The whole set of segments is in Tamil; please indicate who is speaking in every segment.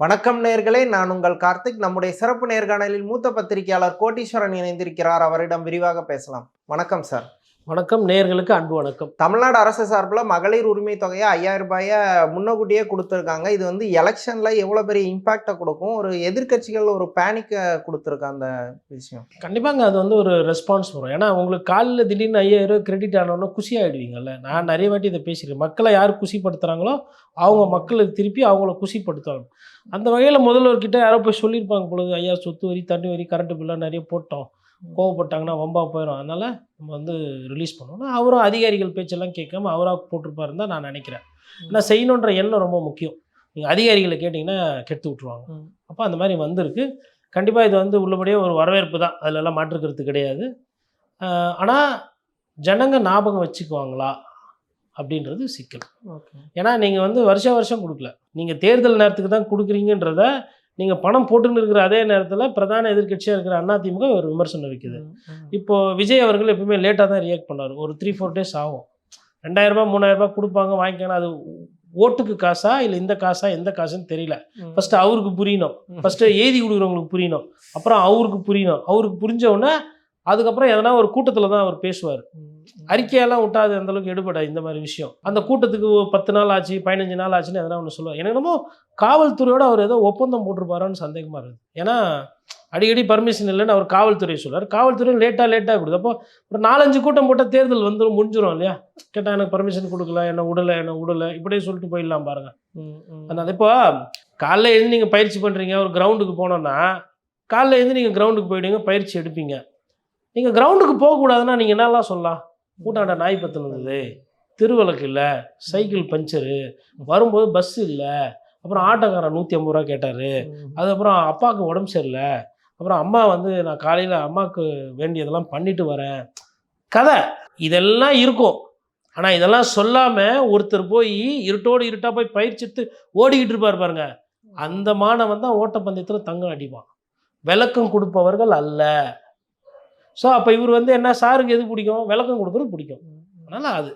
Speaker 1: வணக்கம் நேர்களே நான் உங்கள் கார்த்திக். நம்முடைய சிறப்பு நேர்காணலில் மூத்த பத்திரிகையாளர் கோட்டீஸ்வரன் இணைந்திருக்கிறார். அவரிடம் விரிவாக பேசலாம். வணக்கம் சார்.
Speaker 2: வணக்கம் நேயர்களுக்கு அன்பு வணக்கம்.
Speaker 1: தமிழ்நாடு அரசு சார்பில் மகளிர் உரிமை தொகையை ஐயாயிரம் ரூபாயை முன்னக்கூட்டியே கொடுத்துருக்காங்க. இது வந்து எலெக்ஷனில் எவ்வளோ பெரிய இம்பாக்டை கொடுக்கும்? ஒரு எதிர்க்கட்சிகள் ஒரு பேனிக்கை கொடுத்துருக்கு அந்த விஷயம்?
Speaker 2: கண்டிப்பாங்க அது வந்து ஒரு ரெஸ்பான்ஸ் வரும். ஏன்னா உங்களுக்கு காலையில் திடீர்னு ஐயாயிரம் கிரெடிட் ஆனோன்னா குஷி ஆகிடுவீங்கல்ல நான் நிறைய வாட்டி இதை பேசியிருக்கேன். மக்களை யார் குஷிப்படுத்துகிறாங்களோ அவங்க மக்களுக்கு திருப்பி அவங்கள குஷிப்படுத்துவாங்க அந்த வகையில் முதல்வர்கிட்ட யாரோ போய் சொல்லியிருப்பாங்க பொழுது ஐயா சொத்து வரி தண்ணி வரி கரண்ட் பில்லாம் நிறைய போட்டோம். கோவப்பட்டாங்கன்னா வம்பா போயிடும் அதனால் நம்ம வந்து ரிலீஸ் பண்ணணும். அவரும் அதிகாரிகள் பேச்செல்லாம் கேட்காம அவராக போட்டிருப்பாருன்னு தான் நான் நினைக்கிறேன். ஏன்னா செய்யணுன்ற எண்ணம் ரொம்ப முக்கியம். நீங்கள் அதிகாரிகளை கேட்டிங்கன்னா கெடுத்து விட்ருவாங்க. அப்போ அந்த மாதிரி வந்திருக்கு. கண்டிப்பாக இது வந்து உள்ளபடியே ஒரு வரவேற்பு தான். அதிலெல்லாம் மாற்றுக்கிறது கிடையாது. ஆனால் ஜனங்க ஞாபகம் வச்சுக்குவாங்களா அப்படின்றது சிக்கல்.
Speaker 1: ஓகே.
Speaker 2: ஏன்னா நீங்கள் வந்து வருஷம் வருஷம் கொடுக்கல. நீங்கள் தேர்தல் நேரத்துக்கு தான் கொடுக்குறீங்கன்றத நீங்கள் பணம் போட்டுன்னு இருக்கிற அதே நேரத்தில் பிரதான எதிர்க்கட்சியாக இருக்கிற அதிமுக ஒரு விமர்சனம் வைக்குது. இப்போ விஜய் அவர்கள் எப்பவுமே லேட்டாக தான் ரியாக்ட் பண்ணார் ஒரு த்ரீ ஃபோர் டேஸ் ஆகும். ரெண்டாயிரரூபா மூணாயிரரூபா கொடுப்பாங்க வாங்கிக்கலாம் அது ஓட்டுக்கு காசா இல்லை இந்த காசா எந்த காசுன்னு தெரியல. ஃபஸ்ட்டு அவருக்கு புரியணும். ஃபஸ்ட்டு எழுதி கொடுக்குறவங்களுக்கு புரியணும். அப்புறம் அவருக்கு புரியணும். அவருக்கு புரிஞ்ச உடனே அதுக்கப்புறம் எதனா ஒரு கூட்டத்தில் தான் அவர் பேசுவார். அறிக்கையெல்லாம் விட்டா அது அந்த அளவுக்கு எடுபடாது இந்த மாதிரி விஷயம். அந்த கூட்டத்துக்கு பத்து நாள் ஆச்சு பதினஞ்சு நாள் ஆச்சுன்னு எதனா ஒன்று சொல்லுவார். எனக்கு என்னமோ காவல்துறையோட அவர் ஏதோ ஒப்பந்தம் போட்டிருப்பாரோன்னு சந்தேகமாக இருக்குது ஏன்னா அடிக்கடி பர்மிஷன் இல்லைன்னு அவர் காவல்துறை சொல்றார். காவல்துறை லேட்டாக லேட்டாக கொடுது அப்போ ஒரு நாலஞ்சு கூட்டம் போட்டால் தேர்தல் வந்துடும் முடிஞ்சிடும் இல்லையா? கேட்டால் எனக்கு பர்மிஷன் கொடுக்கல என்ன விடலை என்ன விடலை இப்படியே சொல்லிட்டு போயிடலாம் பாருங்க. அதனால் இப்போ காலைல எழுந்து நீங்கள் பயிற்சி பண்ணுறீங்க ஒரு கிரவுண்டுக்கு போனோன்னா காலைல எழுந்து நீங்கள் கிரவுண்டுக்கு போயிடுங்க பயிற்சி எடுப்பீங்க. நீங்கள் கிரவுண்டுக்கு போகக்கூடாதுன்னா நீங்கள் என்னெல்லாம் சொல்லலாம்? கூட்டாண்ட நாய் இருந்தது. திருவிளக்கு இல்லை சைக்கிள் பஞ்சரு வரும்போது பஸ் இல்லை அப்புறம் ஆட்டோக்காரன் நூற்றி ஐம்பது ரூபா கேட்டார். அதுக்கப்புறம் அப்பாவுக்கு உடம்பு சரியில்லை. அப்புறம் அம்மா வந்து நான் காலையில் அம்மாவுக்கு வேண்டியதெல்லாம் பண்ணிட்டு வரேன். கதை. இதெல்லாம் இருக்கும். ஆனால் இதெல்லாம் சொல்லாமல் ஒருத்தர் போய் இருட்டோடு இருட்டாக போய் பயிற்சி எடுத்து ஓடிக்கிட்டு இருப்பார் பாருங்க. அந்த மாணவன் தான் ஓட்டப்பந்தயத்தில் தங்கம் அடிப்பான். விளக்கம் கொடுப்பவர்கள் அல்ல. ஸோ அப்போ இவர் வந்து என்ன சாருக்கு எது பிடிக்கும்? விளக்கம் கொடுக்குறது பிடிக்கும். அதனால் அது.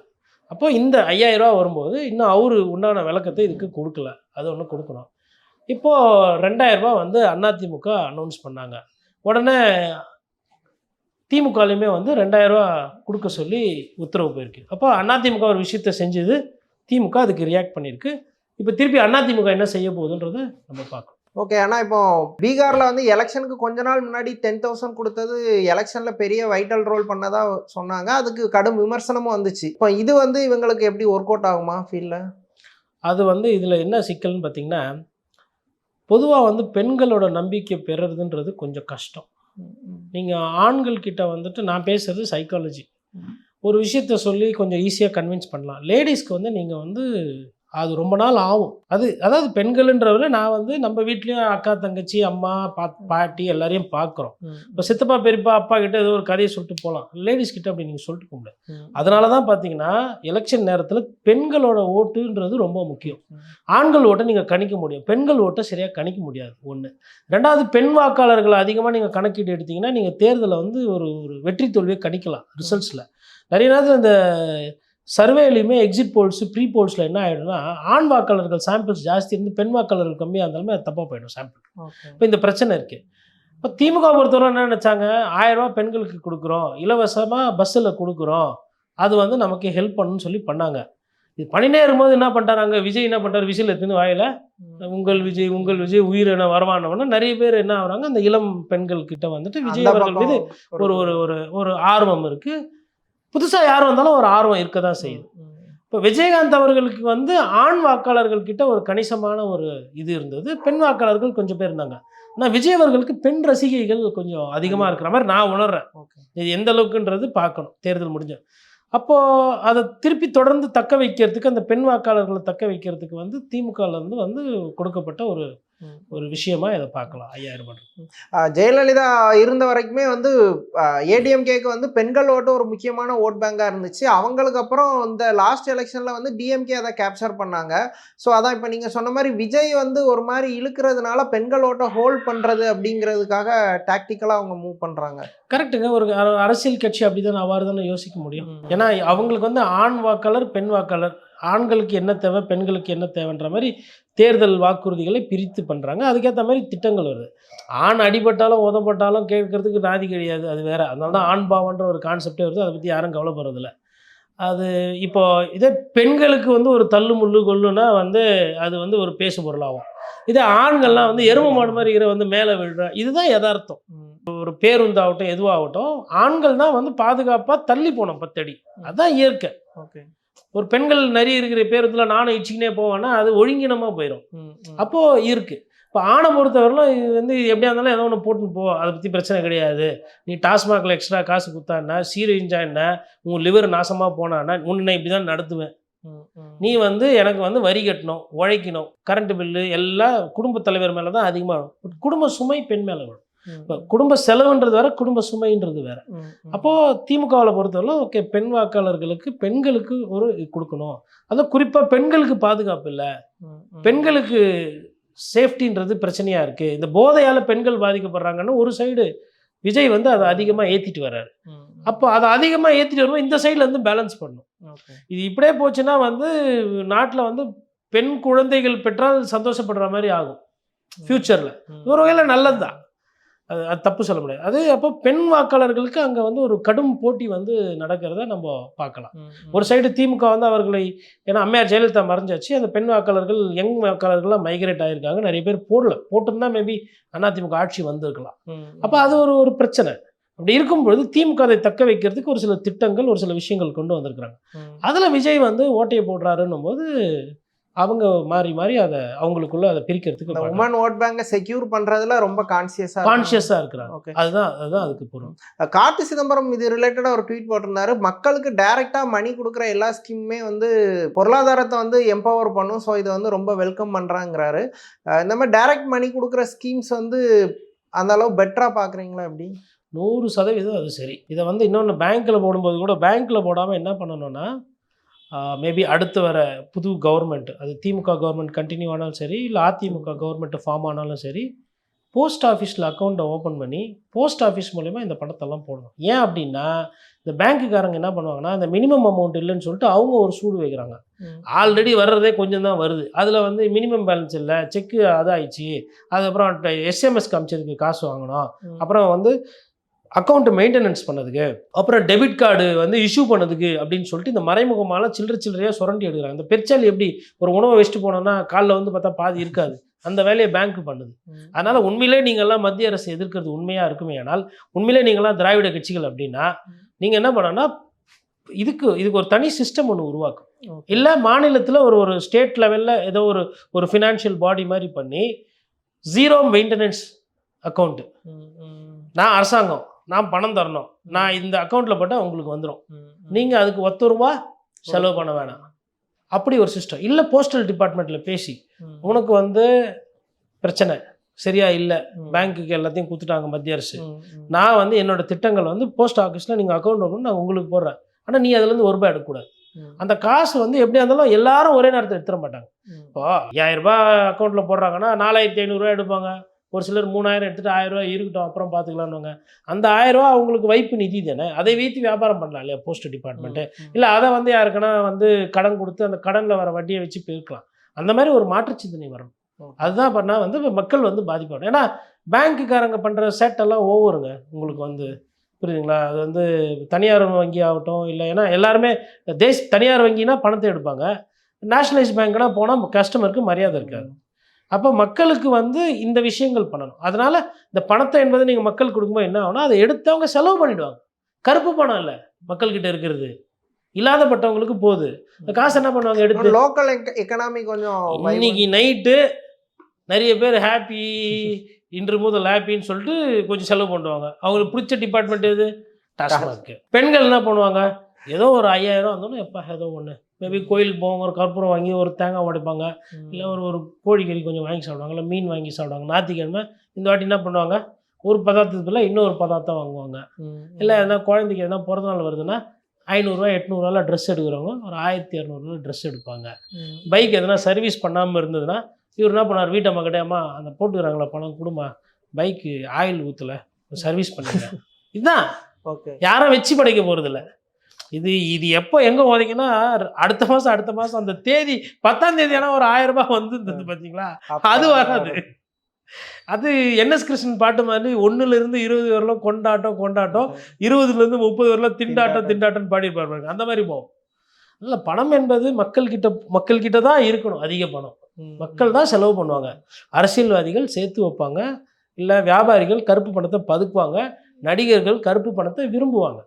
Speaker 2: அப்போ இந்த 5000 ரூபா வரும்போது இன்னும் அவரு உண்டான விளக்கத்தை இதுக்கு கொடுக்கல. அது ஒன்று கொடுக்கணும். இப்போது ரெண்டாயிரரூபா வந்து அதிமுக அனௌன்ஸ் பண்ணாங்க. உடனே திமுகலையுமே வந்து ரெண்டாயிரரூவா கொடுக்க சொல்லி உத்தரவு போயிருக்கு. அப்போ அதிமுக ஒரு விஷயத்த செஞ்சது திமுக அதுக்கு ரியாக்ட் பண்ணியிருக்கு. இப்போ திருப்பி அதிமுக என்ன செய்ய போகுதுன்றதை நம்ம பார்க்கணும்.
Speaker 1: ஓகே ஆனால் இப்போ பீகாரில் வந்து எலெக்ஷனுக்கு கொஞ்ச நாள் முன்னாடி டென் தௌசண்ட் கொடுத்தது எலெக்ஷனில் பெரிய வைட்டல் ரோல் பண்ணதா சொன்னாங்க. அதுக்கு கடும் விமர்சனமும் வந்துச்சு. இப்போ இது வந்து இவங்களுக்கு எப்படி ஒர்க் அவுட் ஆகுமா ஃபீல்டில்
Speaker 2: அது வந்து இதில் என்ன சிக்கல்னு பார்த்தீங்கன்னா பொதுவாக வந்து பெண்களோட நம்பிக்கை பெறுறதுன்றது கொஞ்சம் கஷ்டம். நீங்கள் ஆண்கள் கிட்ட வந்துட்டு நான் பேசுகிறது சைக்காலஜி ஒரு விஷயத்த சொல்லி கொஞ்சம் ஈஸியாக கன்வின்ஸ் பண்ணலாம். லேடிஸ்க்கு வந்து நீங்கள் வந்து அது ரொம்ப நாள் ஆகும். அது அதாவது பெண்கள்ன்றவரை நான் வந்து நம்ம வீட்லேயும் அக்கா தங்கச்சி அம்மா பா பாட்டி எல்லாரையும் பார்க்குறோம் இப்போ சித்தப்பா பெரியப்பா அப்பா கிட்ட ஏதோ ஒரு கதையை சொல்லிட்டு போகலாம். லேடிஸ் கிட்ட அப்படி நீங்கள் சொல்லிட்டு முடியாது. அதனால தான் பார்த்தீங்கன்னா எலெக்ஷன் நேரத்தில் பெண்களோட ஓட்டுன்றது ரொம்ப முக்கியம். ஆண்கள் ஓட்டை நீங்கள் கணிக்க முடியும். பெண்கள் ஓட்டை சரியாக கணிக்க முடியாது. ஒன்று ரெண்டாவது பெண் வாக்காளர்கள் அதிகமாக நீங்கள் கணக்கீடு எடுத்தீங்கன்னா நீங்கள் தேர்தலை வந்து ஒரு ஒரு வெற்றி தோல்வியை கணிக்கலாம் ரிசல்ட்ஸில் நிறைய நேரத்தில் இந்த சர்வேலையுமே எக்ஸிட் போல்ஸ் ப்ரீ போல்ஸில் என்ன ஆகிடும்னா ஆண் வாக்காளர்கள் சாம்பிள்ஸ் ஜாஸ்தி இருந்து பெண் வாக்காளர்கள் கம்மியாக இருந்தாலுமே அது தப்பாக போயிடும் சாம்பிள் இப்போ இந்த பிரச்சனை இருக்குது இப்போ திமுக பொறுத்தவரை என்ன நினச்சாங்க? ஆயிரரூபா பெண்களுக்கு கொடுக்குறோம். இலவசமாக பஸ்ஸில் கொடுக்குறோம். அது வந்து நமக்கு ஹெல்ப் பண்ணுன்னு சொல்லி பண்ணாங்க. இது பண்ணினே இருக்கும்போது என்ன பண்ணிட்டாங்க விஜய் என்ன பண்ணுறாரு விசில் எடுத்துன்னு வாயில உங்கள் விஜய் உங்கள் விஜய் உயிர் என வரவானவன நிறைய பேர் என்ன ஆகுறாங்க? அந்த இளம் பெண்கள் கிட்ட வந்துட்டு விஜய் அவர்கள் மீது ஒரு ஒரு ஒரு ஒரு ஆர்வம் இருக்குது புதுசாக யார் வந்தாலும் ஒரு ஆர்வம் இருக்க தான் செய்யுது. இப்போ விஜயகாந்த் அவர்களுக்கு வந்து ஆண் வாக்காளர்கள் கிட்ட ஒரு கணிசமான ஒரு இது இருந்தது. பெண் வாக்காளர்கள் கொஞ்சம் பேர் இருந்தாங்க. ஆனால் விஜய் அவர்களுக்கு பெண் ரசிகைகள் கொஞ்சம் அதிகமாக இருக்கிற மாதிரி நான் உணர்றேன். இது எந்த அளவுக்குன்றது பார்க்கணும். தேர்தல் முடிஞ்ச. அப்போது அதை திருப்பி தொடர்ந்து தக்க வைக்கிறதுக்கு அந்த பெண் வாக்காளர்களை தக்க வைக்கிறதுக்கு வந்து திமுகல இருந்து வந்து கொடுக்கப்பட்ட ஒரு ஒரு விஷயமா இதை பார்க்கலாம் ஐயாயிரம் ரூபாய்
Speaker 1: ஜெயலலிதா இருந்த வரைக்குமே வந்து ஏடிஎம்கேக்கு வந்து பெண்கள் ஓட்டு ஒரு முக்கியமான ஓட் பேங்காக இருந்துச்சு. அவங்களுக்கு அப்புறம் இந்த லாஸ்ட் எலெக்ஷனில் வந்து டிஎம்கே அதை கேப்சர் பண்ணாங்க. ஸோ அதான் இப்போ நீங்கள் சொன்ன மாதிரி விஜய் வந்து ஒரு மாதிரி இழுக்கிறதுனால பெண்கள் ஓட்டை ஹோல்ட் பண்ணுறது அப்படிங்கிறதுக்காக டாக்டிக்கலாக அவங்க மூவ் பண்ணுறாங்க
Speaker 2: கரெக்டுங்க ஒரு அர- அரசியல் கட்சி அப்படிதான் அவ்வாறு தானே யோசிக்க முடியும். ஏன்னா அவங்களுக்கு வந்து ஆண் வாக்காளர் பெண் வாக்காளர். ஆண்களுக்கு என்ன தேவை பெண்களுக்கு என்ன தேவைன்ற மாதிரி தேர்தல் வாக்குறுதிகளை பிரித்து பண்ணுறாங்க அதுக்கேற்ற மாதிரி திட்டங்கள் வருது. ஆண் அடிபட்டாலும் உதப்பட்டாலும் கேட்கறதுக்கு நாதி கிடையாது. அது வேற. அதனால தான் ஆண் பாவன்ற ஒரு கான்செப்டே வருது. அதை பற்றி யாரும் கவலைப்படுறதில்ல. அது இப்போ இதே பெண்களுக்கு வந்து ஒரு தள்ளு முள்ளு கொல்லுனா வந்து அது வந்து ஒரு பேசு பொருளாகும். இதே ஆண்கள்லாம் வந்து எரும மாடு மாதிரி இருக்கிற வந்து மேலே விழுற இதுதான் யதார்த்தம். ஒரு பேருந்தாகட்டும் எதுவாகட்டும் ஆண்கள் தான் வந்து பாதுகாப்பாக தள்ளி போனோம் பத்தடி. அதுதான் இயற்கை.
Speaker 1: ஓகே.
Speaker 2: ஒரு பெண்கள் நிறைய இருக்கிற பேருந்தில் நானும் இச்சிக்கினே போவேன்னா அது ஒழுங்கினமாக போயிடும் அப்போது இருக்கு. இப்போ ஆணை பொறுத்தவரைலாம் இது வந்து எப்படியா இருந்தாலும் ஏதோ ஒன்று போட்டுன்னு போ. அதை பற்றி பிரச்சனை கிடையாது. நீ டாஸ்மாகில் எக்ஸ்ட்ரா காசு கொடுத்தான்னா சீரழிஞ்சா என்ன? உன் லிவர் நாசமாக போனான்னா உன்னை இப்படி தான் நடத்துவேன். நீ வந்து எனக்கு வந்து வரி கட்டணும் உழைக்கணும் கரண்ட் பில்லு எல்லாம் குடும்ப தலைவர் மேலே தான் அதிகமாக வரும். குடும்ப சுமை பெண் மேலே வரும். குடும்ப செலவுன்றது வேற குடும்ப சுமைன்றது வேற. அப்போது திமுகவில் பொறுத்தவரை ஓகே பெண் வாக்காளர்களுக்கு பெண்களுக்கு ஒரு கொடுக்கணும். அதுவும் குறிப்பாக பெண்களுக்கு பாதுகாப்பு இல்லை. பெண்களுக்கு சேஃப்டின்றது பிரச்சனையாக இருக்குது இந்த போதையால் பெண்கள் பாதிக்கப்படுறாங்கன்னு ஒரு சைடு விஜய் வந்து அதை அதிகமாக ஏற்றிட்டு வர்றாரு. அப்போ அதை அதிகமாக ஏற்றிட்டு வரும்போது இந்த சைடில் வந்து பேலன்ஸ் பண்ணணும். இது இப்படியே போச்சுன்னா வந்து நாட்டில் வந்து பெண் குழந்தைகள் பெற்றால் சந்தோஷப்படுற மாதிரி ஆகும். ஃப்யூச்சரில். ஒரு வகையில் நல்லது தான் அது அது தப்பு சொல்ல முடியாது. அது அப்போ பெண் வாக்காளர்களுக்கு அங்கே வந்து ஒரு கடும் போட்டி வந்து நடக்கிறத நம்ம பார்க்கலாம். ஒரு சைடு திமுக வந்து அவர்களை ஏன்னா அம்மையார் ஜெயலலிதா மறைஞ்சாச்சு அந்த பெண் வாக்காளர்கள் யங் வாக்காளர்கள்லாம் மைக்ரேட் ஆகியிருக்காங்க நிறைய பேர் போடல. போட்டிருந்தா மேபி அதிமுக ஆட்சி வந்திருக்கலாம். அப்போ அது ஒரு ஒரு பிரச்சனை. அப்படி இருக்கும்பொழுது திமுக அதை தக்க வைக்கிறதுக்கு ஒரு சில திட்டங்கள் ஒரு சில விஷயங்கள் கொண்டு வந்திருக்கிறாங்க. அதில் விஜய் வந்து ஓட்டையை போடுறாருன்னும் போது அவங்க மாறி மாறி அதை அவங்களுக்குள்ள அதை பிரிக்கிறதுக்கு
Speaker 1: உமன் ஓட் பேங்கை செக்யூர் பண்றதுல ரொம்ப கான்சியஸா
Speaker 2: கான்ஷியஸாக இருக்கிறாங்க.
Speaker 1: ஓகே
Speaker 2: அதுதான் அதுதான் அதுக்கு பொருள்.
Speaker 1: கார்த்தி சிதம்பரம் இது ரிலேட்டடா ஒரு ட்வீட் போட்டிருந்தாரு. மக்களுக்கு டைரக்டா மணி கொடுக்குற எல்லா ஸ்கீமுமே வந்து பொருளாதாரத்தை வந்து எம்பவர் பண்ணும். ஸோ இதை வந்து ரொம்ப வெல்கம் பண்றாங்கிறாரு. அஹ் இந்த மாதிரி டைரக்ட் மணி கொடுக்குற ஸ்கீம்ஸ் வந்து அந்த அளவு பெட்டரா பாக்குறீங்களா எப்படி?
Speaker 2: நூறு சதவீதம் அது சரி. இதை வந்து இன்னொன்று பேங்க்கில் போடும்போது கூட பேங்க்கில் போடாமல் என்ன பண்ணணும்னா மேபி அடுத்து வர புது கவர்மெண்ட் அது திமுக கவர்மெண்ட் கண்டினியூ ஆனாலும் சரி இல்லை அதிமுக கவர்மெண்ட் ஃபார்ம் ஆனாலும் சரி போஸ்ட் ஆஃபீஸில் அக்கௌண்ட்டை ஓப்பன் பண்ணி போஸ்ட் ஆஃபீஸ் மூலயமா இந்த பணத்தெல்லாம் போடணும். ஏன் அப்படின்னா இந்த பேங்க்குக்காரங்க என்ன பண்ணுவாங்கன்னா இந்த மினிமம் அமௌண்ட் இல்லைன்னு சொல்லிட்டு அவங்க ஒரு சூடு வைக்கிறாங்க. ஆல்ரெடி வர்றதே கொஞ்சம் தான் வருது. அதில் வந்து மினிமம் பேலன்ஸ் இல்லை செக்கு அதாயிடுச்சு. அதுக்கப்புறம் எஸ்எம்எஸ் காமிச்சதுக்கு காசு வாங்கணும் அப்புறம் வந்து அக்கௌண்ட் மெயின்டெனன்ஸ் பண்ணதுக்கு அப்புறம் டெபிட் கார்டு வந்து இஷ்யூ பண்ணதுக்கு அப்படின்னு சொல்லிட்டு இந்த மறைமுகமான சில்லற சில்லறையாக சுரண்டி எடுக்கிறாங்க. இந்த பெருச்சாலி எப்படி ஒரு உணவை வச்சுட்டு போனோம்னா காலைல வந்து பார்த்தா பாதி இருக்காது. அந்த வேலையை பேங்க் பண்ணுது. அதனால உண்மையிலே நீங்கள்லாம் மத்திய அரசு எதிர்க்கிறது உண்மையாக இருக்குமே ஆனால் உண்மையிலே நீங்கள்லாம் திராவிட கட்சிகள் அப்படின்னா நீங்கள் என்ன பண்ணணும்னா இதுக்கு இதுக்கு ஒரு தனி சிஸ்டம் ஒன்று உருவாக்கும். இல்லை மாநிலத்தில் ஒரு ஒரு ஸ்டேட் லெவலில் ஏதோ ஒரு ஒரு ஃபினான்ஷியல் பாடி மாதிரி பண்ணி ஜீரோ மெயின்டெனன்ஸ் அக்கௌண்ட்டு நான் அரசாங்கம். நான் பணம் தரணும். நான் இந்த அக்கௌண்ட்டில் போட்டால் உங்களுக்கு வந்துடும் நீங்கள் அதுக்கு ஒத்த ரூபா செலவு பண்ண வேணாம். அப்படி ஒரு சிஸ்டம் இல்லை போஸ்டல் டிபார்ட்மெண்ட்டில் பேசி உனக்கு வந்து பிரச்சனை. சரியா இல்லை. பேங்க்குக்கு எல்லாத்தையும் கொடுத்துட்டாங்க மத்திய அரசு. நான் வந்து என்னோட திட்டங்கள் வந்து போஸ்ட் ஆஃபீஸில் நீங்கள் அக்கௌண்ட் ஓப்பன் நான் உங்களுக்கு போடுறேன். ஆனால் நீ அதுலேருந்து ஒரு ரூபாய் எடுக்கக்கூடாது. அந்த காசு வந்து எப்படியா இருந்தாலும் எல்லாரும் ஒரே நேரத்தில் எடுத்துட மாட்டாங்க. இப்போ ஐயாயிரம் ரூபாய் அக்கௌண்ட்டில் போடுறாங்கன்னா நாலாயிரத்தி ஐநூறுரூவா எடுப்பாங்க. ஒரு சிலர் மூணாயிரம் எடுத்துட்டு ஆயிரம் ரூபாய் இருக்கட்டும் அப்புறம் பார்த்துக்கலான்னுவாங்க அந்த ஆயிரம் ரூபாய் அவங்களுக்கு வைப்பு நிதி தானே? அதை வைத்து வியாபாரம் பண்ணலாம் இல்லையா? போஸ்ட் டிபார்ட்மெண்ட்டு இல்லை அதை வந்து யாருக்குன்னா வந்து கடன் கொடுத்து அந்த கடனில் வர வட்டியை வச்சு பெருக்கலாம். அந்த மாதிரி ஒரு மாற்று சிந்தனை வரணும் அதுதான் பண்ணால் வந்து மக்கள் வந்து பாதிப்பாடும் ஏன்னா பேங்க்குக்காரங்க பண்ணுற சேட்டெல்லாம் ஓவருங்க. உங்களுக்கு வந்து புரியுதுங்களா? அது வந்து தனியார் வங்கி ஆகட்டும் இல்லை ஏன்னா எல்லாருமே தேஸ் தனியார் வங்கினா பணத்தை எடுப்பாங்க. நேஷனலைஸ் பேங்க்னா போனால் கஸ்டமருக்கு மரியாதை இருக்காது. அப்போ மக்களுக்கு வந்து இந்த விஷயங்கள் பண்ணணும். அதனால் இந்த பணத்தை என்பதை நீங்கள் மக்கள் கொடுக்கும்போது என்ன ஆகும்னா அதை எடுத்தவங்க செலவு பண்ணிடுவாங்க. கருப்பு பணம் இல்லை மக்கள்கிட்ட இருக்கிறது. இல்லாதப்பட்டவங்களுக்கு போகுது இந்த காசு என்ன பண்ணுவாங்க எடுத்து
Speaker 1: லோக்கல் எக்கனாமி கொஞ்சம்.
Speaker 2: இன்னைக்கு நைட்டு நிறைய பேர் ஹாப்பி இன்று முதல் ஹாப்பின்னு சொல்லிட்டு கொஞ்சம் செலவு பண்ணுவாங்க. அவங்களுக்கு பிடிச்ச டிபார்ட்மெண்ட் எது? டாஸ்மாக் பெண்கள் என்ன பண்ணுவாங்க? ஏதோ ஒரு ஐயாயிரம் வந்தோன்னே எப்பா ஏதோ ஒன்று மேபி கோயிலுக்கு போவாங்க ஒரு கற்பூரம் வாங்கி ஒரு தேங்காய் உடைப்பாங்க. இல்லை ஒரு ஒரு கோழிக்கறி கொஞ்சம் வாங்கி சாப்பிடுவாங்க இல்லை மீன் வாங்கி சாப்பிடுவாங்க. ஞாயிற்றுக்கிழமை இந்த வாட்டி என்ன பண்ணுவாங்க? ஒரு பதார்த்தத்துக்கு பதிலாக இன்னொரு பதார்த்தம் வாங்குவாங்க. இல்லை எதனா குழந்தைக்கு எதனா பிறந்த நாள் வருதுன்னா ஐநூறுரூவா எட்நூறுவால ட்ரெஸ் எடுக்கிறவங்க ஒரு ஆயிரத்தி இரநூறுவா ட்ரெஸ் எடுப்பாங்க. பைக் எதனா சர்வீஸ் பண்ணாமல் இருந்ததுன்னா இவர் என்ன பண்ணார் வீட்டை மக்கட்டே அம்மா அந்த போட்டுக்கிறாங்களா பணம் கொடுமா பைக்கு ஆயில் ஊற்றல சர்வீஸ் பண்ணுங்க. இதுதான்
Speaker 1: ஓகே.
Speaker 2: யாரும் வச்சு படைக்க போகிறதில்ல இது இது எப்போ எங்க போதீங்கன்னா அடுத்த மாசம் அடுத்த மாசம் அந்த தேதி பத்தாம் தேதி ஆனா ஒரு ஆயிரம் ரூபாய் வந்து பாத்தீங்களா? அது வராது. அது என்எஸ் கிருஷ்ணன் பாட்டு மாதிரி ஒண்ணுல இருந்து இருபது வரலாம் கொண்டாட்டம் கொண்டாட்டம் இருபதுல இருந்து முப்பது வரலாம் திண்டாட்டம் திண்டாட்டம். பாடியிருப்பாரு பாருங்க. அந்த மாதிரி போகும் இல்ல பணம் என்பது மக்கள் கிட்ட மக்கள் கிட்ட தான் இருக்கணும் அதிக பணம். மக்கள் தான் செலவு பண்ணுவாங்க. அரசியல்வாதிகள் சேர்த்து வைப்பாங்க. இல்லை வியாபாரிகள் கருப்பு பணத்தை பதுக்குவாங்க. நடிகர்கள் கருப்பு பணத்தை விரும்புவாங்க.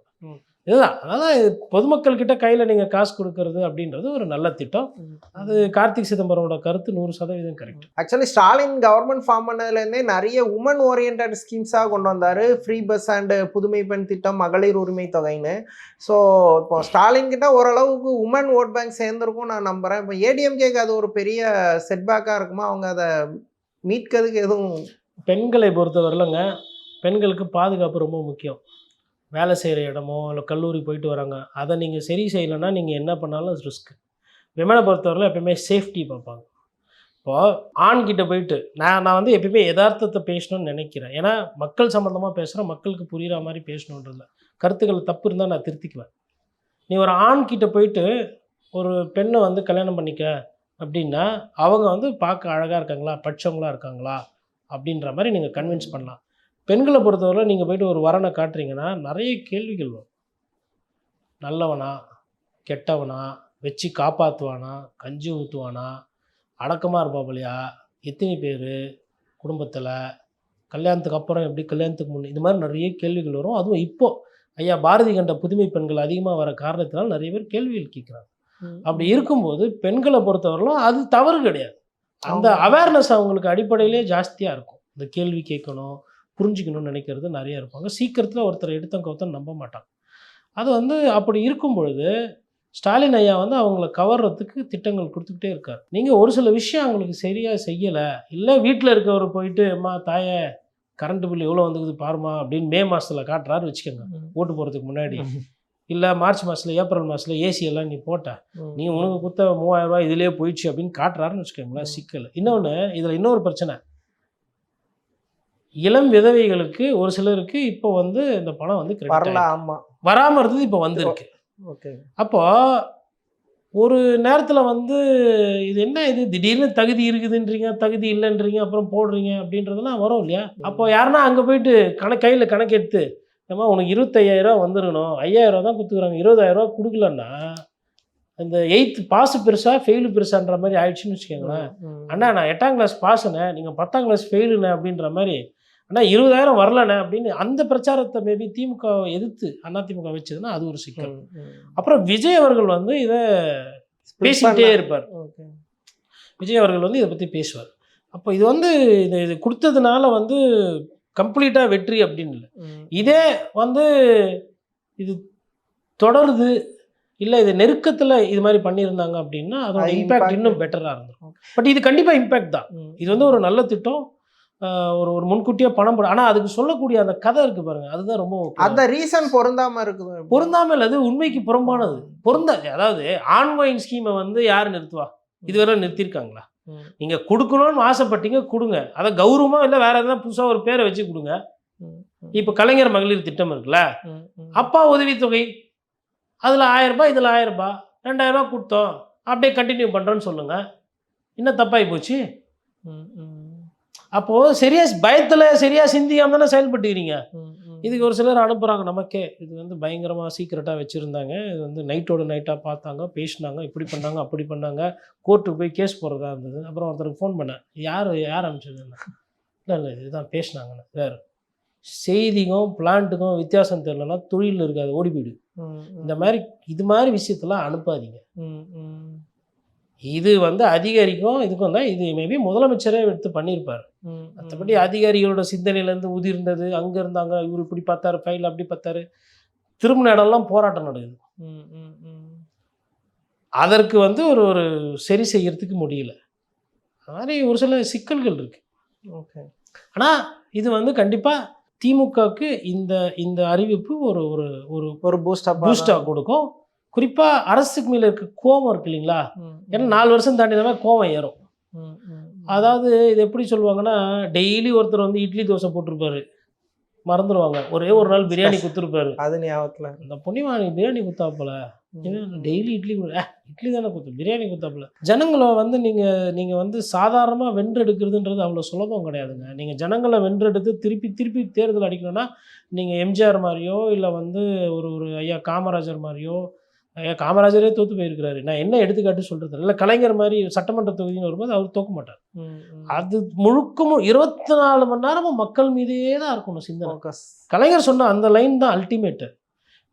Speaker 2: இதுதான். அதனால் பொதுமக்கள் கிட்ட கையில் நீங்கள் காசு கொடுக்கறது அப்படின்றது ஒரு நல்ல திட்டம். அது கார்த்திக் சிதம்பரோட கருத்து நூறு சதவீதம் correct
Speaker 1: actually Stalin government form பண்ணதுலேருந்தே நிறைய உமன் ஓரியன்ட் ஸ்கீம்ஸாக கொண்டு வந்தார். ஃப்ரீ பஸ் அண்ட் புதுமை பெண் திட்டம் மகளிர் உரிமை தொகைன்னு. ஸோ இப்போ ஸ்டாலின் கிட்ட ஓரளவுக்கு உமன் ஓட் பேங்க் சேர்ந்துருக்கும் நான் நம்புகிறேன் இப்போ ஏடிஎம்கேக்கு அது ஒரு பெரிய செட்பேக்காக இருக்குமா? அவங்க அதை மீட்கிறதுக்கு எதுவும்
Speaker 2: பெண்களை பொறுத்தவரையிலங்க பெண்களுக்கு பாதுகாப்பு ரொம்ப முக்கியம். வேலை செய்கிற இடமோ இல்லை கல்லூரி போயிட்டு வராங்க அதை நீங்கள் சரி செய்யலைன்னா நீங்கள் என்ன பண்ணாலும் ரிஸ்க் விமனை பொறுத்தவரையிலும் எப்பயுமே சேஃப்டி பார்ப்பாங்க. இப்போது ஆண்கிட்ட போயிட்டு நான் நான் வந்து எப்பயுமே யதார்த்தத்தை பேசணும்னு நினைக்கிறேன். ஏன்னா மக்கள் சம்மந்தமாக பேசுகிறேன் மக்களுக்கு புரிகிற மாதிரி பேசணுன்றதில்ல. கருத்துக்கள் தப்பு இருந்தால் நான் திருத்திக்குவேன். நீ ஒரு ஆண்கிட்ட போயிட்டு ஒரு பெண்ணை வந்து கல்யாணம் பண்ணிக்க அப்படின்னா அவங்க வந்து பார்க்க அழகாக இருக்காங்களா படிச்சவங்களா இருக்காங்களா அப்படின்ற மாதிரி நீங்கள் கன்வின்ஸ் பண்ணலாம். பெண்களை பொறுத்தவரை நீங்கள் போயிட்டு ஒரு வரனை காட்டுறீங்கன்னா நிறைய கேள்விகள் வரும். நல்லவனா கெட்டவனா வச்சு காப்பாற்றுவானா கஞ்சி ஊற்றுவானா அடக்கமாக இருப்பாப்பலையா எத்தனை பேர் குடும்பத்தில் கல்யாணத்துக்கு அப்புறம் எப்படி கல்யாணத்துக்கு முன்னே இது மாதிரி நிறைய கேள்விகள் வரும். அதுவும் இப்போ ஐயா பாரதி கண்ட புதுமை பெண்கள் அதிகமாக வர காரணத்தினால நிறைய பேர் கேள்விகள் கேட்குறாங்க. அப்படி இருக்கும்போது பெண்களை பொறுத்தவரையிலும் அது தவறு கிடையாது. அந்த. அவேர்னஸ் அவங்களுக்கு அடிப்படையிலே ஜாஸ்தியாக இருக்கும். இந்த கேள்வி கேட்கணும் புரிஞ்சுக்கணும்னு நினைக்கிறது நிறைய இருப்பாங்க. சீக்கிரத்தில் ஒருத்தர் எடுத்தவங்க ஒருத்தர் நம்ப மாட்டாங்க அது வந்து அப்படி இருக்கும் பொழுது ஸ்டாலின் ஐயா வந்து அவங்கள கவர்றதுக்கு திட்டங்கள் கொடுத்துக்கிட்டே இருக்கார். நீங்கள் ஒரு சில விஷயம் அவங்களுக்கு சரியாக செய்யலை இல்லை வீட்டில் இருக்கவர் போயிட்டு அம்மா தாயே கரண்ட் பில் எவ்வளோ வந்துக்குது பாருமா அப்படின்னு மே மாதத்தில் காட்டுறாரு வச்சுக்கோங்க. ஓட்டு போகிறதுக்கு முன்னாடி. இல்லை மார்ச் மாதத்தில் ஏப்ரல் மாதத்தில் ஏசி எல்லாம் நீ போட்ட. நீ உனக்கு கொடுத்த மூவாயிரம் ரூபாய் இதுலயே போயிடுச்சு அப்படின்னு காட்டுறாருன்னு வச்சுக்கோங்களேன் சிக்கல். இன்னொன்று இதில் இன்னொரு பிரச்சனை. இளம் விதவைகளுக்கு ஒரு சிலருக்கு இப்போ வந்து இந்த பணம் வந்து credit
Speaker 1: வரல
Speaker 2: ஆயிருக்கு.
Speaker 1: ஆமா.
Speaker 2: வராம இருந்தது இப்போ வந்திருக்கு.
Speaker 1: ஓகே.
Speaker 2: அப்போ ஒரு நேரத்தில் வந்து இது என்ன இது? திடீர்னு தகுதி இருக்குதுன்றீங்க தகுதி இல்லைன்றீங்க அப்புறம் போடுறீங்க அப்படின்றதெல்லாம் வரும் இல்லையா? அப்போ யாருன்னா அங்கே போயிட்டு கணக்கு கையில் கணக்கெடுத்து ஏம்மா உனக்கு இருபத்தையாயிரம் வந்துடணும் ஐயாயிரம் தான் கொடுத்துக்குறாங்க. இருபதாயிரம் கொடுக்கலன்னா இந்த எயித்து பாஸ் பெருசா ஃபெயிலு பெருசான்ற மாதிரி ஆயிடுச்சுன்னு வச்சுக்கோங்களேன். அண்ணா நான் எட்டாம் கிளாஸ் பாஸுண்ணே நீங்கள் பத்தாம் கிளாஸ் ஃபெயிலுண்ணே அப்படின்ற மாதிரி அண்ணா இருபதாயிரம் வரலண்ணே அப்படின்னு அந்த பிரச்சாரத்தை மேபி திமுக எதிர்த்து அதிமுக வச்சதுன்னா அது ஒரு சிக்கல். அப்புறம் விஜய் அவர்கள் வந்து இதை பேசிக்கிட்டே இருப்பார்.
Speaker 1: ஓகே.
Speaker 2: விஜய் அவர்கள் வந்து இதை பற்றி பேசுவார். அப்போ இது வந்து இது இது கொடுத்ததுனால வந்து கம்ப்ளீட்டாக வெற்றி அப்படின்னு இல்லை. இதே வந்து இது தொடருது இல்லை இது நெருக்கத்தில் இது மாதிரி பண்ணியிருந்தாங்க அப்படின்னா அதோட
Speaker 1: அது
Speaker 2: இம்பேக்ட். இன்னும் பெட்டராக இருந்திருக்கும். பட் இது கண்டிப்பாக இம்பேக்ட் தான். இது வந்து ஒரு நல்ல திட்டம். ஒரு ஒரு முன்கூட்டியே பணம் போட. ஆனால் அதுக்கு சொல்லக்கூடிய அந்த கதை இருக்கு பாருங்க. அதுதான் ரொம்ப.
Speaker 1: அந்த ரீசன் பொருந்தாம இருக்குது.
Speaker 2: பொருந்தாமல் அது உண்மைக்கு புறம்பானது. பொருந்த அதாவது ஆன்கோயிங் ஸ்கீமை வந்து யார் நிறுத்துவா? இதுவரை நிறுத்தியிருக்காங்களா. நீங்கள் கொடுக்கணும்னு ஆசைப்பட்டீங்க கொடுங்க. அதை கௌரவமா இல்லை வேற எதனா புதுசாக ஒரு பேரை வச்சு கொடுங்க. இப்போ கலைஞர் மகளிர் திட்டம் இருக்குல்ல? அப்பா உதவித்தொகை. அதில் ஆயிரம் ரூபாய் இதில் ஆயிரம் ரூபாய். ரெண்டாயிரம் ரூபாய் கொடுத்தோம். அப்படியே கண்டினியூ பண்ணுறோன்னு சொல்லுங்க. இன்னும் தப்பாகி போச்சு? அப்போது சரியா பயத்தில் சரியா சிந்திக்காம தானே செயல்பட்டுக்கிறீங்க? இதுக்கு ஒரு சிலர் அனுப்புகிறாங்க நமக்கே. இது வந்து பயங்கரமாக சீக்கிரட்டாக வச்சுருந்தாங்க. இது வந்து நைட்டோட நைட்டாக பார்த்தாங்க பேசினாங்க இப்படி பண்ணாங்க அப்படி பண்ணாங்க. கோர்ட்டுக்கு போய் கேஸ் போடுறதா இருந்தது. அப்புறம் ஒருத்தருக்கு ஃபோன் பண்ணேன். யார் யார் அனுப்பிச்சது? இல்லை இல்லை இதுதான் பேசினாங்கன்னு. வேறு. செய்திக்கும் பிளான்ட்டுக்கும் வித்தியாசம் தெரியலன்னா தொழில் இருக்காது. ஓடி போயிடு இந்த மாதிரி இது மாதிரி விஷயத்தெல்லாம் அனுப்பாதீங்க. இது வந்து அதிகாரிக்கும் இதுக்கும் தான் இது மேபி முதலமைச்சரே எடுத்து பண்ணியிருப்பார் மற்றபடி அதிகாரிகளோட சிந்தனையிலேருந்து உதிர்ந்தது அங்கே இருந்தாங்க இவர் இப்படி பார்த்தாரு ஃபைல் அப்படி பார்த்தாரு. திரும்பின இடம்லாம் போராட்டம் நடக்குது. அதற்கு வந்து ஒரு ஒரு சரி செய்யறதுக்கு முடியல. அது மாதிரி ஒரு சில சிக்கல்கள் இருக்கு.
Speaker 1: ஓகே.
Speaker 2: ஆனால் இது வந்து கண்டிப்பாக திமுகவுக்கு இந்த இந்த அறிவிப்பு ஒரு ஒரு ஒரு
Speaker 1: பூஸ்டப்
Speaker 2: பூஸ்டாக கொடுக்கும். குறிப்பாக அரசுக்கு மேலே இருக்க கோபம் இருக்கு இல்லைங்களா? ஏன்னா நாலு வருஷம் தாண்டினா கோபம் ஏறும். அதாவது இது எப்படி சொல்லுவாங்கன்னா டெய்லி ஒருத்தர் வந்து இட்லி தோசை போட்டிருப்பாரு. மறந்துடுவாங்க ஒரே ஒரு நாள் பிரியாணி குத்துருப்பாரு.
Speaker 1: அது ஞாபகத்துல.
Speaker 2: அந்த புண்ணியவாணி பிரியாணி குத்தாப்புல. டெய்லி இட்லி இட்லி தானே குத்து பிரியாணி குத்தாப்புல. ஜனங்களை வந்து நீங்கள் நீங்கள் வந்து சாதாரணமாக வென்றெடுக்கிறதுன்றது அவ்வளோ சுலபம் கிடையாதுங்க. நீங்கள் ஜனங்களை வென்றெடுத்து திருப்பி திருப்பி தேர்தல் அடிக்கணும்னா நீங்கள் எம்ஜிஆர் மாதிரியோ இல்லை வந்து ஒரு ஒரு ஐயா காமராஜர் மாதிரியோ காமராஜரே தோத்து போயிருக்கிறாரு. நான் என்ன எடுத்துக்காட்டு சொல்கிறது இல்லை கலைஞர் மாதிரி சட்டமன்ற தொகுதின்னு வரும்போது அவர் தோக்க மாட்டார். அது முழுக்க இருபத்தி நாலு மணி நேரமும் மக்கள் மீதே தான் இருக்கணும் சிந்தனை. கலைஞர் சொன்ன அந்த லைன் தான் அல்டிமேட்டு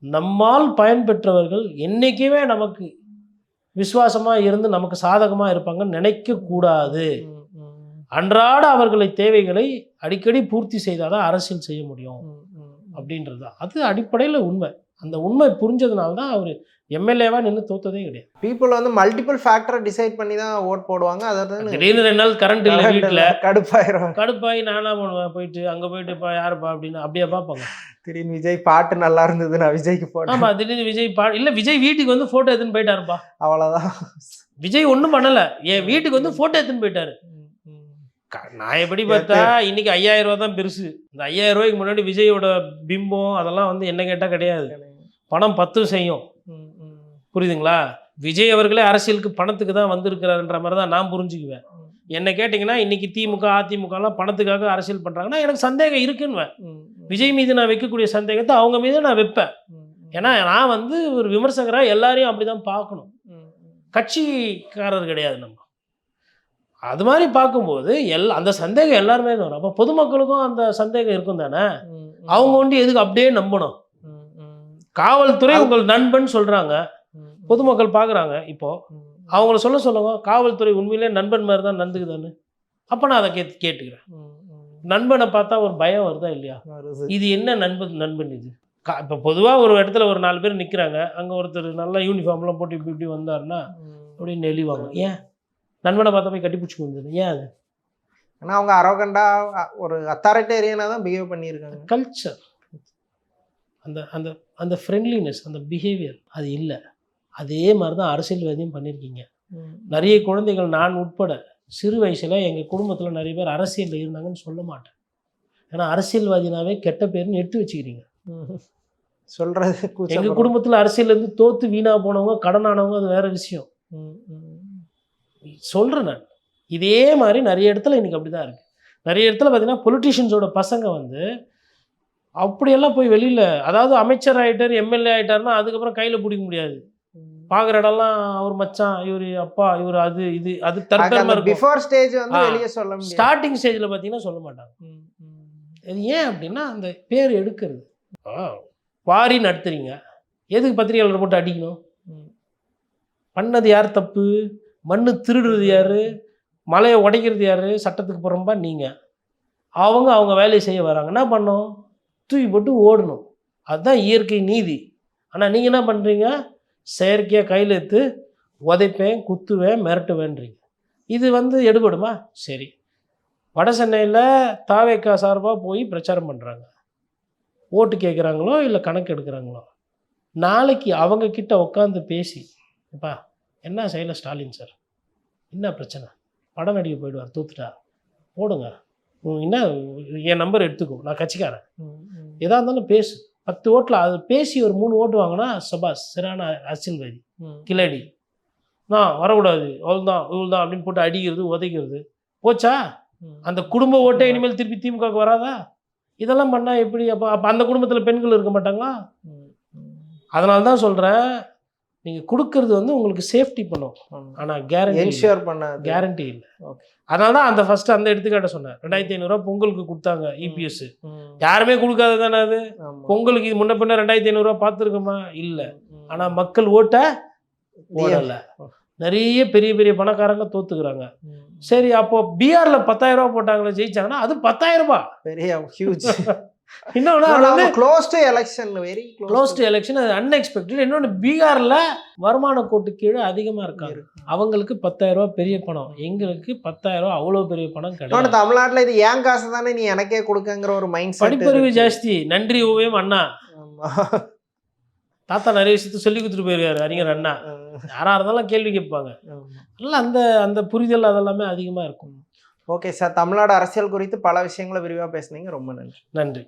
Speaker 2: நம்மால் பயன்பெற்றவர்கள் என்றைக்குமே நமக்கு விசுவாசமாக இருந்து நமக்கு சாதகமாக இருப்பாங்கன்னு நினைக்கக்கூடாது அன்றாட அவர்களை தேவைகளை அடிக்கடி பூர்த்தி செய்தால் தான் அரசியல் செய்ய முடியும். அப்படின்றது அது அடிப்படையில் உண்மை. அந்த உண்மை புரிஞ்சதுனால தான் அவர் எம்எல்ஏவா நின்று தோத்ததே கிடையாது.
Speaker 1: பீப்புள் வந்து மல்டிபிள் ஃபேக்டரை டிசைட் பண்ணி தான் ஓட் போடுவாங்க. அதாவது
Speaker 2: திடீர்னு ரெண்டு நாள் கரண்ட் இல்லை வீட்டில்
Speaker 1: கடுப்பாயிரும்.
Speaker 2: கடுப்பாகி நானா பண்ணுவேன் போயிட்டு அங்கே போயிட்டு இப்போ யாருப்பா அப்படின்னு அப்படியே பார்ப்பாங்க.
Speaker 1: திடீர்னு விஜய் பாட்டு நல்லா இருந்தது நான் விஜய்க்கு போட்டேன்.
Speaker 2: ஆமா திடீர்னு விஜய் பா இல்ல விஜய் வீட்டுக்கு வந்து போட்டோ எடுத்துன்னு போயிட்டாருப்பா.
Speaker 1: அவ்வளவுதான்.
Speaker 2: விஜய் ஒண்ணும் பண்ணல. என் வீட்டுக்கு வந்து போட்டோ எடுத்துன்னு போயிட்டாரு. நான் எப்படி பார்த்தா இன்னைக்கு ஐயாயிரம் ரூபா தான் பெருசு. இந்த ஐயாயிரம் ரூபாய்க்கு முன்னாடி விஜயோட பிம்பம் அதெல்லாம் வந்து என்ன கேட்டா கிடையாது. பணம் பத்தும் செய்யும். புரியுதுங்களா? விஜய் அவர்களே அரசியலுக்கு பணத்துக்கு தான் வந்திருக்கிறாருன்ற மாதிரி தான் நான் புரிஞ்சுக்குவேன். என்ன கேட்டிங்கன்னா இன்னைக்கு திமுக அதிமுகலாம் பணத்துக்காக அரசியல் பண்ணுறாங்கன்னா எனக்கு சந்தேகம் இருக்குன்னு விஜய் மீது நான் வைக்கக்கூடிய சந்தேகத்தை அவங்க மீது நான் வைப்பேன். ஏன்னா நான் வந்து ஒரு விமர்சகராக எல்லாரையும் அப்படி தான் பார்க்கணும். கட்சிக்காரர் கிடையாது நம்ம. அது மாதிரி பார்க்கும்போது எல் அந்த சந்தேகம் எல்லாருமே வரும். அப்போ பொதுமக்களுக்கும் அந்த சந்தேகம் இருக்கும் தானே? அவங்க வந்து எதுக்கு அப்படியே நம்பணும்? காவல்துறை உங்கள் நண்பன் சொல்கிறாங்க பொதுமக்கள் பார்க்குறாங்க இப்போ அவங்கள சொல்ல சொல்லுங்க காவல்துறை உண்மையிலே நண்பன் மாதிரி தான் நடந்துக்குதான்னு அப்போ நான் அதை கே கேட்டுக்கிறேன். நண்பனை பார்த்தா ஒரு பயம் வருதா இல்லையா? இது என்ன நண்பன் நண்பன் இது? கா இப்போ பொதுவாக ஒரு இடத்துல ஒரு நாலு பேர் நிற்கிறாங்க அங்கே ஒருத்தர் நல்லா யூனிஃபார்ம்லாம் போட்டு இப்படி இப்படி வந்தாருன்னா அப்படின்னு நெளிவாங்க ஏன்? நண்பனை பார்த்தா போய் கட்டி பிடிச்சி வந்தது ஏன் அது?
Speaker 1: ஆனா அவங்க அரகண்டா ஒரு அத்தாரிட்டேரியனா தான் பிஹேவ் பண்ணியிருக்காங்க.
Speaker 2: கல்ச்சர் அந்த அந்த அந்த ஃப்ரெண்ட்லினஸ் அந்த பிஹேவியர் அது இல்லை. அதே மாதிரி தான் அரசியல்வாதியும் பண்ணியிருக்கீங்க. நிறைய குழந்தைகள் நான் உட்பட சிறு வயசில் எங்கள் குடும்பத்தில் நிறைய பேர் அரசியலில் இருந்தாங்கன்னு சொல்ல மாட்டேன். ஏன்னா அரசியல்வாதினாவே கெட்ட பேர்னு எடுத்து வச்சுக்கிறீங்க.
Speaker 1: சொல்றது
Speaker 2: எங்கள். குடும்பத்தில் அரசியல்லேருந்து தோத்து வீணாக போனவங்க கடன் ஆனவங்க அது வேற விஷயம். சொல்கிறேன் நான். இதே மாதிரி நிறைய இடத்துல இன்னைக்கு அப்படி தான் இருக்குது நிறைய இடத்துல பார்த்தீங்கன்னா பொலிட்டிஷியன்ஸோட பசங்க வந்து அப்படியெல்லாம் போய் வெளியில் அதாவது அமைச்சர் ஆகிட்டார் எம்எல்ஏ ஆகிட்டாருன்னா அதுக்கப்புறம் கையில் பிடிக்க முடியாது. பார்க்குற இடம்லாம் அவர் மச்சான் இவர் அப்பா இவர் அது இது அது தற்பெருமை இருக்கும்.
Speaker 1: பிஃபோர் ஸ்டேஜ் வந்து. வெளியே சொல்ல
Speaker 2: ஸ்டார்டிங் ஸ்டேஜில் பார்த்தீங்கன்னா சொல்ல மாட்டாங்க. இது ஏன் அப்படின்னா அந்த பேர் எடுக்கிறது. வாரி நடத்துறீங்க. எதுக்கு பத்திரிகையாளர் போட்டு அடிக்கணும். பண்ணது யார் தப்பு? மண்ணு திருடுறது யார்? மலையை உடைக்கிறது யார்? சட்டத்துக்கு புறம்பா நீங்கள் அவங்க அவங்க வேலையை செய்ய வராங்க. என்ன பண்ணோம் தூக்கி போட்டு ஓடணும். அதுதான் இயற்கை நீதி. ஆனால் நீங்கள் என்ன பண்ணுறீங்க செயற்கையாக கையில் எடுத்து உதைப்பேன் குத்துவேன் மிரட்டுவேன்றீங்க. இது வந்து எடுபடுமா? சரி. வட சென்னையில் தாவேக்கா சார்பாக போய் பிரச்சாரம் பண்ணுறாங்க ஓட்டு கேட்குறாங்களோ இல்லை கணக்கு எடுக்கிறாங்களோ? நாளைக்கு அவங்க கிட்ட உட்காந்து பேசி அப்பா என்ன செய்யல ஸ்டாலின் சார்? என்ன பிரச்சனை? படம் நடிக்க போயிடுவார் தூத்துட்டா? போடுங்க. என்ன என் நம்பர் எடுத்துக்கோ. நான் கட்சிக்காரன்.
Speaker 1: ம், ம்.
Speaker 2: எதா இருந்தாலும் பேசு. பத்து ஓட்டில் அது பேசி ஒரு மூணு ஓட்டு வாங்கினா சபாஸ் சிறான அரசியல்வாதி. கில்லாடி நான் வரக்கூடாது அவள் தான் இவள் தான் அப்படின்னு போட்டு அடிக்கிறது உதைக்கிறது. போச்சா. அந்த குடும்ப ஓட்டை இனிமேல் திருப்பி திமுகவுக்கு வராதா? இதெல்லாம் பண்ணால் எப்படி? அப்போ அப்போ அந்த குடும்பத்தில் பெண்கள் இருக்க மாட்டாங்களா. அதனால தான் சொல்கிறேன் நீங்கள் கொடுக்கறது வந்து உங்களுக்கு சேஃப்டி பண்ணும். ஆனால் கேரண்டி
Speaker 1: என்ஷூர் பண்ணாது.
Speaker 2: கேரண்டி இல்லை.
Speaker 1: Okay.
Speaker 2: அதனால தான் அந்த ஃபஸ்ட்டு அந்த எடுத்துக்காட்ட சொன்னேன் ரெண்டாயிரத்தி ஐநூறுரூவா பொங்கலுக்கு கொடுத்தாங்க இபிஎஸ்
Speaker 1: ம்.
Speaker 2: யாருமே கொடுக்காத தானே அது. பொங்கலுக்கு இது முன்ன பின்ன ரெண்டாயிரத்தி ஐநூறுரூவா பார்த்துருக்கோமா? இல்லை. ஆனால் மக்கள் ஓட்ட ஓடலை. நிறைய பெரிய பெரிய பணக்காரங்க தோத்துக்கிறாங்க. சரி அப்போ பீகார்ல பத்தாயிரம் ரூபாய் போட்டாங்களே ஜெயிச்சாங்கன்னா அது பத்தாயிரம் ரூபாய்
Speaker 1: பெரிய ஹியூஜ்
Speaker 2: இன்னொன்று அது வந்து
Speaker 1: close to election very
Speaker 2: close to election அது அன்எக்ஸ்பெக்டட் இன்னொன்று பீகார்ல வருமான கோட்டு கீழே அதிகமா இருக்காங்க. அவங்களுக்கு பத்தாயிரம் ரூபாய் பெரிய பணம். எங்களுக்கு பத்தாயிரம் ரூபாய் அவ்வளோ பெரிய பணம் கிடையாது.
Speaker 1: தமிழ்நாட்டுல இது ஏன் காசு தானே நீ எனக்கே கொடுக்கங்கிற ஒரு மைண்ட்
Speaker 2: படிப்பறிவு ஜாஸ்தி. நன்றி ஓவியம் அண்ணா. தாத்தா நிறைய விஷயத்த சொல்லி கொடுத்துட்டு போயிருக்காரு அறிஞர் அண்ணா. யாரா இருந்தாலும் கேள்வி கேட்பாங்க. இல்லை அந்த அந்த புரிதல் அதெல்லாமே அதிகமா இருக்கும்.
Speaker 1: ஓகே சார் தமிழ்நாடு அரசியல் குறித்து பல விஷயங்களை விரிவா பேசுனீங்க. ரொம்ப நன்றி.
Speaker 2: நன்றி.